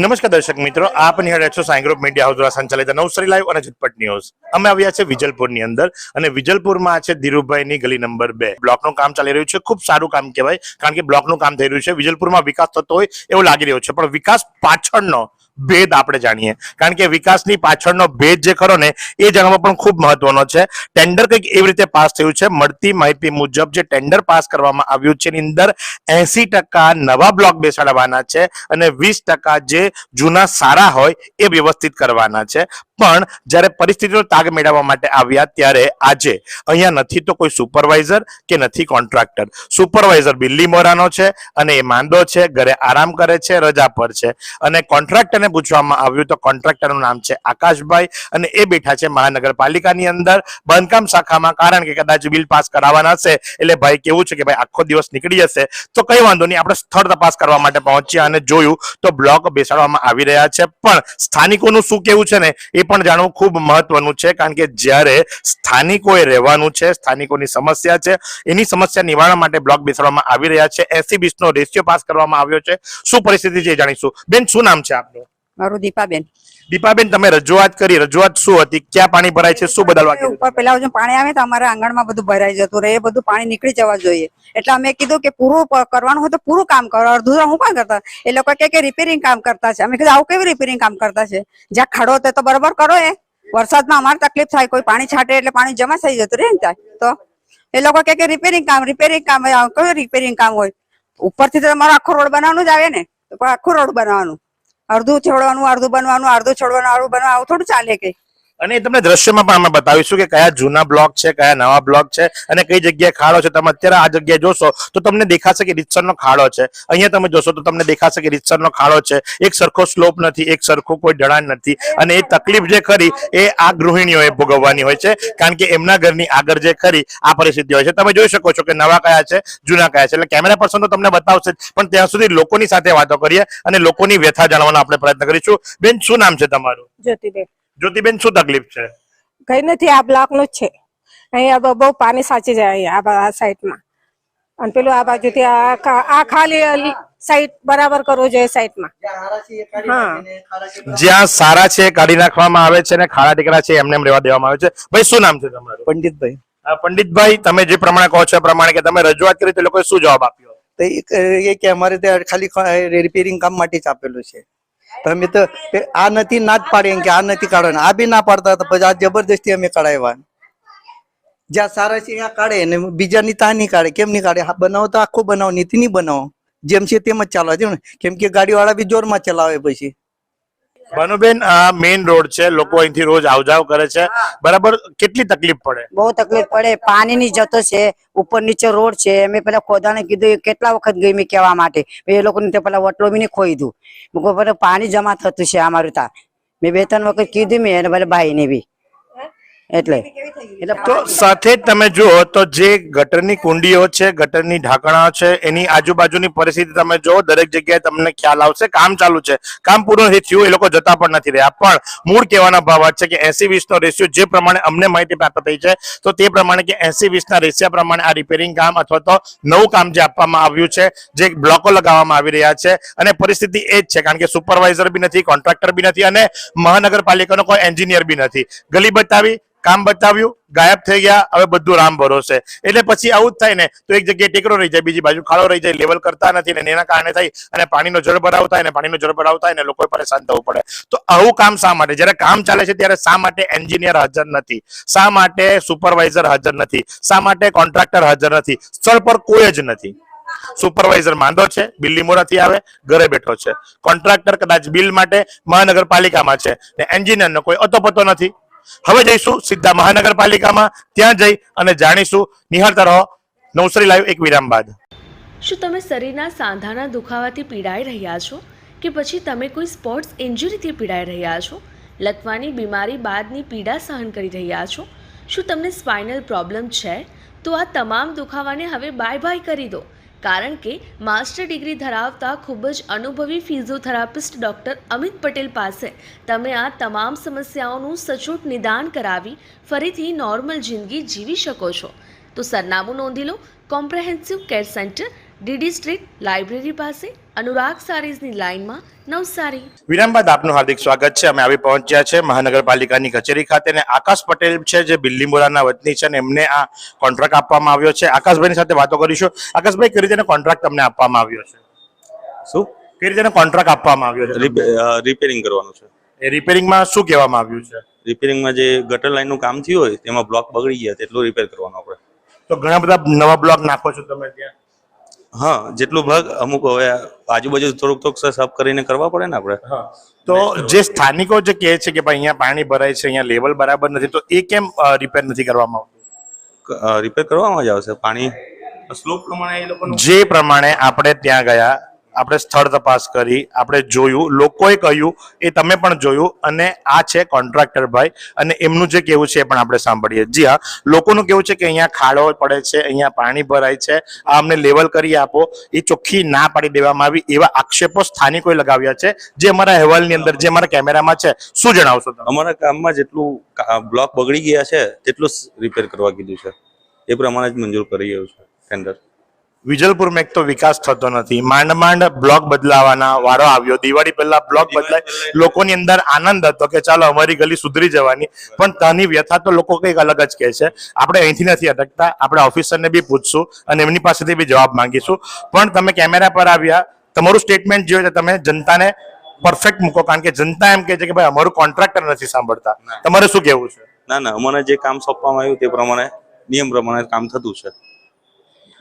નમસ્કાર દર્શક મિત્રો, આપ નિહાળ્યા છો સાઈ ગ્રુપ મીડિયા હાઉસ દ્વારા સંચાલિત નવસારી લાઈવ અને ઝટપટ ન્યૂઝ. અમે આવ્યા છે વિજલપુરની અંદર અને વિજલપુરમાં છે ધીરુભાઈની ગલી નંબર બે. બ્લોકનું કામ ચાલી રહ્યું છે, ખૂબ સારું કામ કહેવાય, કારણ કે બ્લોકનું કામ થઈ રહ્યું છે. વિજલપુરમાં વિકાસ થતો હોય એવું લાગી રહ્યો છે, પણ વિકાસ પાછળનો ભેદ આપણે જાણીએ. કારણ કે વિકાસની પાછળનો ભેદ જે ખરો ને, એ જાણવા પણ ખૂબ મહત્વનો છે. ટેન્ડર કંઈક એવી રીતે પાસ થયું છે. મળતી માહિતી મુજબ જે ટેન્ડર પાસ કરવામાં આવ્યું છે, એની અંદર એસી નવા બ્લોક બેસાડવાના છે અને વીસ જે જૂના સારા હોય, એ વ્યવસ્થિત કરવાના છે. પણ જ્યારે પરિસ્થિતિનો તાગ મેળવવા માટે આવ્યા ત્યારે આજે અહીંયા નથી તો કોઈ સુપરવાઇઝર કે નથી કોન્ટ્રાક્ટર સુપરવાઇઝર બિલ્લી મોરાનો છે અને એ માંદો છે, ઘરે આરામ કરે છે, રજા પર છે. અને કોન્ટ્રાક્ટરને પૂછવામાં આવ્યું તો કોન્ટ્રાક્ટરનું નામ છે આકાશભાઈ અને એ બેઠા છે મહાનગરપાલિકાની અંદર. બાંધકામ શાખામાં, કારણ કે કદાચ બિલ પાસ કરાવવાના હશે, એટલે ભાઈ કેવું છે કે ભાઈ આખો દિવસ નીકળી જશે, તો કઈ વાંધો નહીં, આપણે સ્થળ તપાસ કરવા માટે પહોંચ્યા અને જોયું તો બ્લોક બેસાડવામાં આવી રહ્યા છે. પણ સ્થાનિકોનું શું કેવું છે ને, એ પણ જાણવું ખૂબ મહત્વનું છે, કારણ કે જ્યારે સ્થાનિકોએ રહેવાનું છે, સ્થાનિકોની સમસ્યા છે, એની સમસ્યા નિવારણ માટે બ્લોક બેસાડવામાં આવી રહ્યા છે. એસી બીસ નો રેશિયો પાસ કરવામાં આવ્યો છે. શું પરિસ્થિતિ છે જાણીશું. બેન, શું નામ છે આપનું? મારું દીપાબેન. દીપાબેન તમે રજૂઆત કરી રજૂઆત શું હતી? ક્યાં પાણી ભરાય છે? શું બદલવા? ઉપર પેલા જો પાણી આવે તો અમારા આંગણમાં બધું ભરાઈ જતું રહે એ બધું પાણી નીકળી જવા જોઈએ. એટલે અમે કીધું કે પૂરું કરવાનું હોય તો પૂરું કામ કરો. અડધું તો હું પણ કરતા. એ લોકો કે રિપેરિંગ કામ કરતા છે. અમે કીધું આવું કેવું રિપેરિંગ કામ કરતા છે? જ્યાં ખાડો હતો તો બરોબર કરો એ. વરસાદમાં અમારે તકલીફ થાય કોઈ પાણી છાંટે એટલે પાણી જમા થઈ જતું રહે ને ત્યાં. તો એ લોકો કે રિપેરિંગ કામ રિપેરિંગ કામ કયું રિપેરિંગ કામ હોય? ઉપરથી તો તમારો આખો રોડ બનાવવાનું જ આવે ને? તો પણ આખું રોડ બનાવવાનું. અડધું છોડવાનું અડધું બનવાનું અડધું છોડવાનું અડધું બનવાનું આવું થોડું ચાલે કે. અને તમને દ્રશ્યમાં પણ અમે બતાવીશું કે કયા જૂના બ્લોક છે, કયા નવા બ્લોક છે અને કઈ જગ્યાએ ખાડો છે. તમે અત્યારે આ જગ્યાએ જોશો તો તમને દેખાશે કે રીતસરનો ખાડો છે. અહીંયા તમે જોશો તો તમને દેખાશે કે રીતસરનો ખાડો છે. એક સરખો સ્લોપ નથી, એક સરખો કોઈ ઢળાણ નથી. અને એ તકલીફ જે ખરી એ આ ગૃહિણીઓએ ભોગવવાની હોય છે. કારણ કે એમના ઘરની આગળ જે ખરી આ પરિસ્થિતિ હોય છે. તમે જોઈ શકો છો કે નવા કયા છે, જૂના કયા છે. એટલે કેમેરા પર્સન તો તમને બતાવશે પણ ત્યાં સુધી લોકોની સાથે વાતો કરીએ અને લોકોની વ્યથા જાણવાનો આપણે પ્રયત્ન કરીશું. બેન, શું નામ છે તમારું? જ્યોતિબેન જ્યોતિબેન શું તકલીફ છે? કઈ નથી આ બ્લોકનું જ છે. અહીંયા બહુ- બહુ પાણી સાચી જાય અહીંયા આ સાઈડમાં અને પેલું આ બાજુથી આ આ ખાલી સાઈડ બરાબર કરવું જોઈએ સાઈડમાં હા. જ્યાં સારા છે કાઢી નાખવામાં આવે છે અને ખાડા ટીકરા છે એમને એમ રેવા દેવામાં આવે છે. ભાઈ શું નામ છે તમારું? પંડિતભાઈ. પંડિતભાઈ તમે જે પ્રમાણે કહો છો એ પ્રમાણે કે તમે રજૂઆત કરી તો એ લોકોએ શું જવાબ આપ્યો? તો એ કે અમારે ત્યાં ખાલી રિપેરિંગ કામ માટે જ આપેલું છે. તો અમે તો આ નથી ના જ પાડીએ કે આ નથી કાઢવાનું. આ બી ના પાડતા હતા પછી આ જબરદસ્તી અમે કઢાવ્યા. જ્યાં સારા છે ત્યાં કાઢે ને બીજાની ત્યાં નહીં કાઢે. કેમ નહીં કાઢે? બનાવો તો આખો બનાવો નીતિ નહીં બનાવો. જેમ છે તેમ જ ચાલવા દે ને. કેમ કે ગાડીવાળા બી જોરમાં ચલાવે પછી. ભાનુબેન આ મેઇન રોડ છે. લોકો અહીંથી રોજ આવજાવ કરે છે. બરાબર કેટલી તકલીફ પડે? બહુ તકલીફ પડે. પાણી ની જતો છે. ઉપર નીચે રોડ છે. મેં પેલા ખોદાને કીધું કેટલા વખત ગઈ મેં કહેવા માટે? એ લોકો ને પેલા વટલો બી ખોઈ દઉં પાણી જમા થતું છે અમારું ત્યાં. મેં બે ત્રણ વખત કીધું મેં અને ભાઈ ને બી. એટલે. તો સાથે જ તમે જુઓ તો જે ગટરની કુંડીઓ છે ગટરની ઢાંકણા છે એની આજુબાજુની પરિસ્થિતિ તમે જુઓ દરેક જગ્યાએ તમને ખ્યાલ આવશે કામ ચાલુ છે. કામ પૂરું નથી થયું એ લોકો જતા પણ નથી રહ્યા. પણ મૂળ કહેવાના ભાવ છે કે એસી વીસ નો રેશિયો જે પ્રમાણે અમને માહિતી પ્રાપ્ત થઈ છે તો તે પ્રમાણે કે એસી વીસ ના રેશિયા પ્રમાણે આ રિપેરિંગ કામ અથવા તો નવું કામ જે આપવામાં આવ્યું છે જે બ્લોકો લગાવવામાં આવી રહ્યા છે. અને પરિસ્થિતિ એ જ છે કારણ કે સુપરવાઇઝર બી નથી કોન્ટ્રાક્ટર બી નથી અને મહાનગરપાલિકાનો કોઈ એન્જિનિયર બી નથી. ગલી બતાવી કામ બતાવ્યું, ગાયબ થઈ ગયા, હવે બધું રામ ભરોસે. એટલે પછી આવું જ થાય ને, તો એક જગ્યાએ ટેકરો રહી જાય, બીજી બાજુ ખાડો રહી જાય લેવલ કરતા નથી ને એના કારણે થાય અને પાણીનો જળ ભરાવ થાય ને, પાણીનો જળ ભરાવ થાય ને, લોકોએ પરેશાન થવું પડે. તો આવું કામ શા માટે? જ્યારે કામ ચાલે છે ત્યારે શા માટે એન્જિનિયર હાજર નથી? શા માટે સુપરવાઇઝર હાજર નથી? શા માટે કોન્ટ્રાક્ટર હાજર નથી? સ્થળ પર કોઈ જ નથી. સુપરવાઇઝર માંદો છે, બિલ્લી મોરાથી આવે, ઘરે બેઠો છે. કોન્ટ્રાક્ટર કદાચ બિલ માટે મહાનગરપાલિકામાં છે. ને એન્જિનિયરનો કોઈ અતોપતો નથી. હવે જઈશું સીધા મહાનગરપાલિકામાં. ત્યાં જઈ અને જાણીશું. નિહાળતા રહો. નવસરી લાઈવ એક વિરામ બાદ. શું તમે શરીરના સાંધાના દુખાવાથી પીડાઈ રહ્યા છો? કે પછી તમે કોઈ સ્પોર્ટ્સ ઇન્જરીથી પીડાઈ રહ્યા છો? લકવાની બીમારી બાદની પીડા સહન કરી રહ્યા છો? શું તમને સ્પાઇનલ પ્રોબ્લેમ છે? તો આ તમામ દુખાવાને હવે બાય બાય કરી દો. કારણ કે માસ્ટર ડિગ્રી ધરાવતા ખૂબ જ અનુભવી ફિઝિયોથેરાપિસ્ટ ડૉક્ટર અમિત પટેલ પાસે તમે આ તમામ સમસ્યાઓનું સચોટ નિદાન કરાવી ફરીથી નોર્મલ જિંદગી જીવી શકો છો. તો સરનામું નોંધી લો, comprehensive care centre DD street library પાસે અનુરાગ સારીઝની લાઇનમાં નવસારી. વિરામ બાદ આપનું હાર્દિક સ્વાગત છે. અમે આવી પહોંચ્યા છે મહાનગરપાલિકાની કચેરી ખાતે અને આકાશ પટેલ છે જે બિલ્લીમોરાના વતની છે અને એમને આ કોન્ટ્રાક્ટ આપવામાં આવ્યો છે. આકાશભાઈની સાથે વાતો કરીશું. આકાશભાઈ કઈ રીતે કોન્ટ્રાક્ટ તમને આપવામાં આવ્યો છે? શું? કઈ રીતે કોન્ટ્રાક્ટ આપવામાં આવ્યો છે? રિપેરિંગ કરવાનું છે. એ રિપેરિંગમાં શું કહેવામાં આવ્યું છે? રિપેરિંગમાં જે ગટર લાઈનનું કામ થયું હોય તેમાં બ્લોક બગડી ગયા તેટલું રિપેર કરવાનું આપણે. તો ઘણા બધા નવા બ્લોક નાખો છો તમે ત્યાં? હા જેટલું ભાગ અમુક હવે આજુબાજુ થોડુંક થોડુંક સાફ કરીને કરવા પડે ને આપણે. તો જે સ્થાનિકો જે કહે છે કે ભાઈ અહીંયા પાણી ભરાય છે અહીંયા લેવલ બરાબર નથી તો એ કેમ રિપેર નથી કરવામાં આવતું? રિપેર કરવામાં જ આવશે. પાણી સ્લોપ પ્રમાણે એ લોકો જે પ્રમાણે આપણે ત્યાં ગયા આપણે સ્થળ તપાસ કરી, આપણે જોયું, લોકોએ કહ્યું, એ તમે પણ જોયું, અને આ છે કોન્ટ્રાક્ટર ભાઈ, અને એમનું જે કેવું છે એ પણ આપણે સાંભળીએ. જી હા, લોકોનું કેવું છે કે અહીંયા ખાડો પડે છે, અહીંયા પાણી ભરાય છે, આ અમને લેવલ કરી આપો, એ ચોખ્ખી ના પાડી દેવામાં આવી, એવા આક્ષેપો સ્થાનિકોએ લગાવ્યા છે, જે અમારા અહેવાલની અંદર, જે અમારા કેમેરામાં છે, શું જણાવશો અમારા કામમાં જેટલું બ્લોક બગડી ગયા છે, તેટલું રિપેર કરવા કીધું છે. એ પ્રમાણે જ મંજૂર કરી રહ્યું છે ટેન્ડર વિજલપુરમાં એક તો વિકાસ થતો નથી. માંડ માંડ બ્લોક બદલાવાના વારો આવ્યો. દિવાળી પહેલા બ્લોક બદલાય. લોકોની અંદર આનંદ હતો કે ચાલો અમારી ગલી સુધરી જવાની. પણ ત્યાંની વ્યથા તો લોકો કંઈક અલગ જ કહે છે. આપણે અહીંથી નથી અટકતા. આપણે ઓફિસરને બી પૂછશું અને એમની પાસેથી બી જવાબ માંગીશું. પણ તમે કેમેરા પર આવ્યા. તમારું સ્ટેટમેન્ટ જોયું તમે જનતાને પરફેક્ટ મૂકો. કારણ કે જનતા એમ કહે છે કે ભાઈ અમારું કોન્ટ્રાક્ટર નથી સાંભળતા. તમારે શું કહેવું છે? ના ના. અમને જે કામ સોંપવામાં આવ્યું તે પ્રમાણે નિયમ પ્રમાણે કામ થતું છે.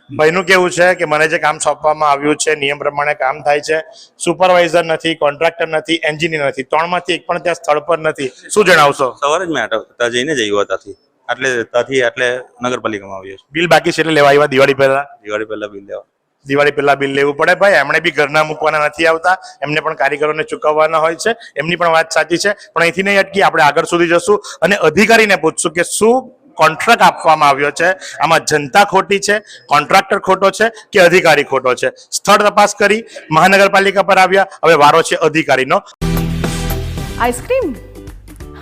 ભાઈનું કેવું છે કે મને જે કામ સોંપવામાં આવ્યું છે નિયમ પ્રમાણે કામ થાય છે સુપરવાઇઝર નથી કોન્ટ્રાક્ટર નથી એન્જિનિયર નથી ત્રણમાંથી એક પણ ત્યાં સ્થળ પર નથી. શું જણાવશો? સવારે જ મેં ત્યાં જઈને જ આવ્યો ત્યાંથી. એટલે ત્યાંથી એટલે નગરપાલિકામાં આવ્યો બિલ બાકી છે એટલે લેવા આવ્યા દિવાળી પહેલા? દિવાળી પહેલા બિલ લેવા. દિવાળી પહેલા બિલ લેવું પડે ભાઈ એમણે બી ઘરના મૂકવાના નથી આવતા એમને પણ કારીગરોને ચૂકવવાના હોય છે એમની પણ વાત સાચી છે પણ અહીંથી નહીં અટકી આપણે આગળ સુધી જશું અને અધિકારીને પૂછશું કે શું કોન્ટ્રાક્ટ આપવામાં આવ્યો છે આમાં જનતા ખોટી છે કોન્ટ્રાક્ટર ખોટો છે કે અધિકારી ખોટો છે સ્થળ તપાસ કરી મહાનગરપાલિકા પર આવ્યા હવે વારો છે અધિકારીનો आइसक्रीम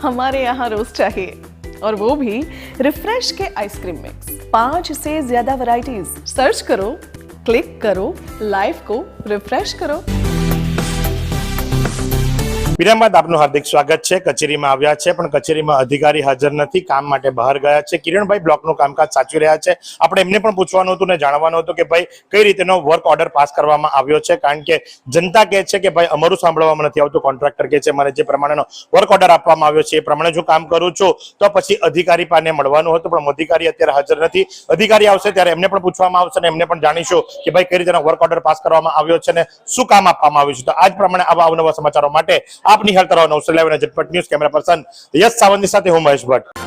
हमारे यहाँ रोज चाहिए और वो भी रिफ्रेश के आइसक्रीम मिक्स पांच से ज्यादा वैरायटीज सर्च करो क्लिक करो लाइफ को रिफ्रेश करो વિરામ બાદ આપનું હાર્દિક સ્વાગત છે. કચેરીમાં આવ્યા છે, પણ કચેરીમાં અધિકારી હાજર નથી, કામ માટે બહાર ગયા છે. કિરણભાઈ બ્લોકનું કામકાજ સાચવી રહ્યા છે. આપણે એમને પણ પૂછવાનું હતું ને જાણવાનું હતું કે ભાઈ, કઈ રીતેનો વર્ક ઓર્ડર પાસ કરવામાં આવ્યો છે? કારણ કે જનતા કહે છે કે ભાઈ, અમારું સાંભળવામાં નથી આવતું કોન્ટ્રાક્ટર કહે છે મને જે પ્રમાણેનો વર્ક ઓર્ડર આપવામાં આવ્યો છે, એ પ્રમાણે જો કામ કરું છું, તો પછી અધિકારી પાને મળવાનું હતું, પણ અધિકારી અત્યારે હાજર નથી. અધિકારી આવશે ત્યારે એમને પણ પૂછવામાં આવશે અને એમને પણ જાણીશું કે ભાઈ, કઈ રીતેનો વર્ક ઓર્ડર પાસ કરવામાં આવ્યો છે ને શું કામ આપવામાં આવ્યું છે. તો આજ પ્રમાણે આવા અવનવા સમાચારો માટે આપ નિહાળતા રહો. નવસારી લાઈવ અને Zatpat news camera person Yash સાવંતની સાથે હું મહેશ ભટ્ટ.